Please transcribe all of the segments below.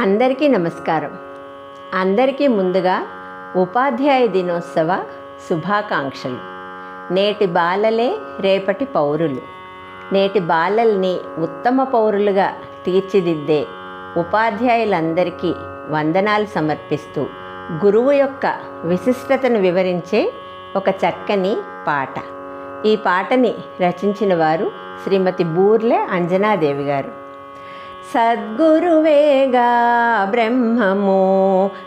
అందరికీ నమస్కారం. అందరికీ ముందుగా ఉపాధ్యాయ దినోత్సవ శుభాకాంక్షలు. నేటి బాలలే రేపటి పౌరులు. నేటి బాలల్ని ఉత్తమ పౌరులుగా తీర్చిదిద్దే ఉపాధ్యాయులందరికీ వందనాలు సమర్పిస్తూ గురువు యొక్క విశిష్టతను వివరించే ఒక చక్కని పాట. ఈ పాటని రచించిన వారు శ్రీమతి బూర్లే అంజనాదేవి గారు. సద్గురువేగా బ్రహ్మము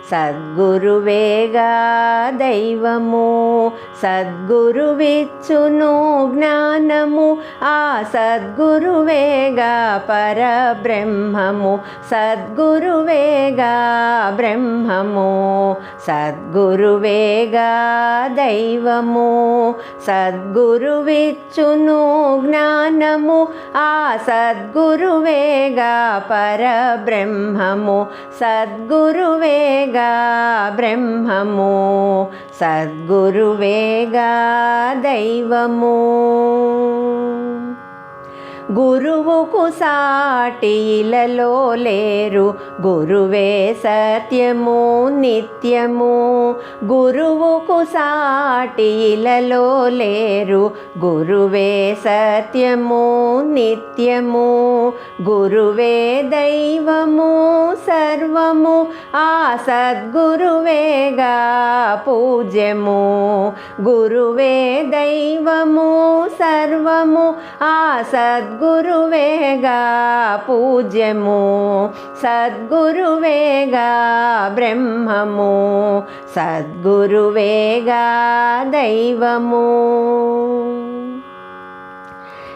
సద్గురువేగా దైవము సద్గురువిచ్చును జ్ఞానము ఆ సద్గురువేగా పరబ్రహ్మము సద్గురువేగా బ్రహ్మము సద్గురువేగా దైవము సద్గురువిచ్చును జ్ఞానము ఆ సద్గురువేగా పరబ్రహ్మము సద్గురువేగా బ్రహ్మము సద్గురువేగా దైవము. గురువుకు సాటిలలో లేరు. గురువే సత్యము నిత్యము. గురువుకు సాటిలలో లేరు. గురువే సత్యము నిత్యము. గురువే దైవము సర్వము. ఆ సద్గురువేగా పూజ్యము. గురువే దైవము సర్వము. ఆ సద్గురువేగా పూజ్యము సద్గురువేగా బ్రహ్మము సద్గురువేగా దైవము.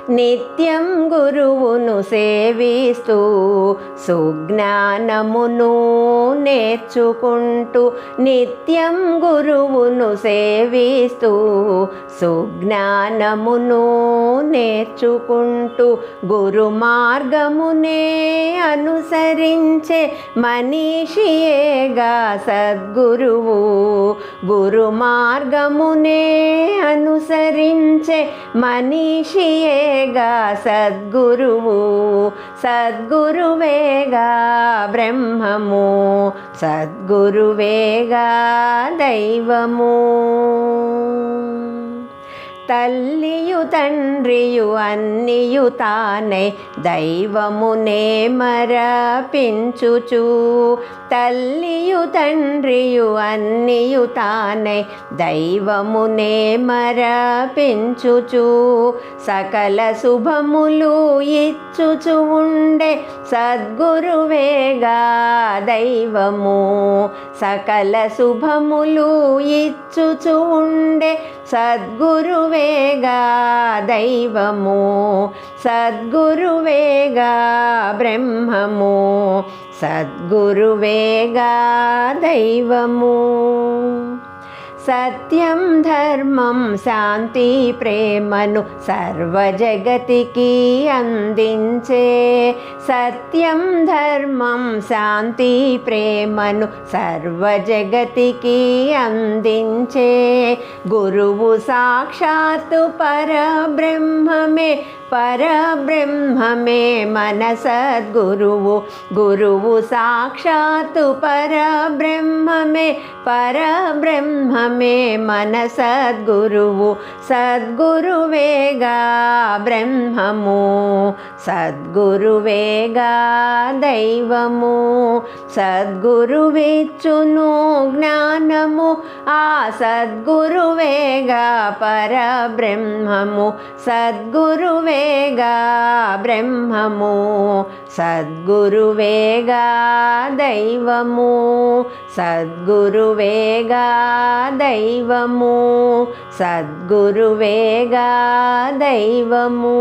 నిత్యం గురువును సేవిస్తూ సుజ్ఞానమును నేర్చుకుంటూ నిత్యం గురువును సేవిస్తూ సుజ్ఞానమును నేర్చుకుంటూ గురు మార్గమునే అనుసరించే మనీషియేగా సద్గురువు. గురు మార్గమునే అనుసరించే మనీషియేగా సద్గురువు సద్గురువేగా బ్రహ్మము సద్గురువేగా దైవము. తల్లియు తండ్రియు అన్నియు తానై దైవమునే మరపించుచు. తల్లియు తండ్రియు అన్నియు తానై దైవమునే మరపించుచు. సకల శుభములు ఇచ్చుచు ఉండే సద్గురువేగా దైవము. సకల శుభములు ఇచ్చుచు ఉండే సద్గురువేగా దైవము సద్గురువేగా బ్రహ్మము సద్గురువేగా దైవము. సత్యం ధర్మం శాంతి ప్రేమను సర్వజగతికి అందించే సత్యం ధర్మం శాంతి ప్రేమను సర్వజగతికి అందించే. గురువు సాక్షాత్తు పరబ్రహ్మమే పరబ్రహ్మమే మన సద్గురువు. గురువు సాక్షాత్తు పరబ్రహ్మమే పరబ్రహ్మమే మన సద్గురువు. సద్గురువేగా బ్రహ్మము సద్గురువేగా దైవము సద్గురువిచ్చును జ్ఞానము ఆ సద్గురువేగా పరబ్రహ్మము సద్గురువేగా బ్రహ్మము సద్గురువేగా దైవము సద్గురువేగా దైవము సద్గురువేగా దైవము.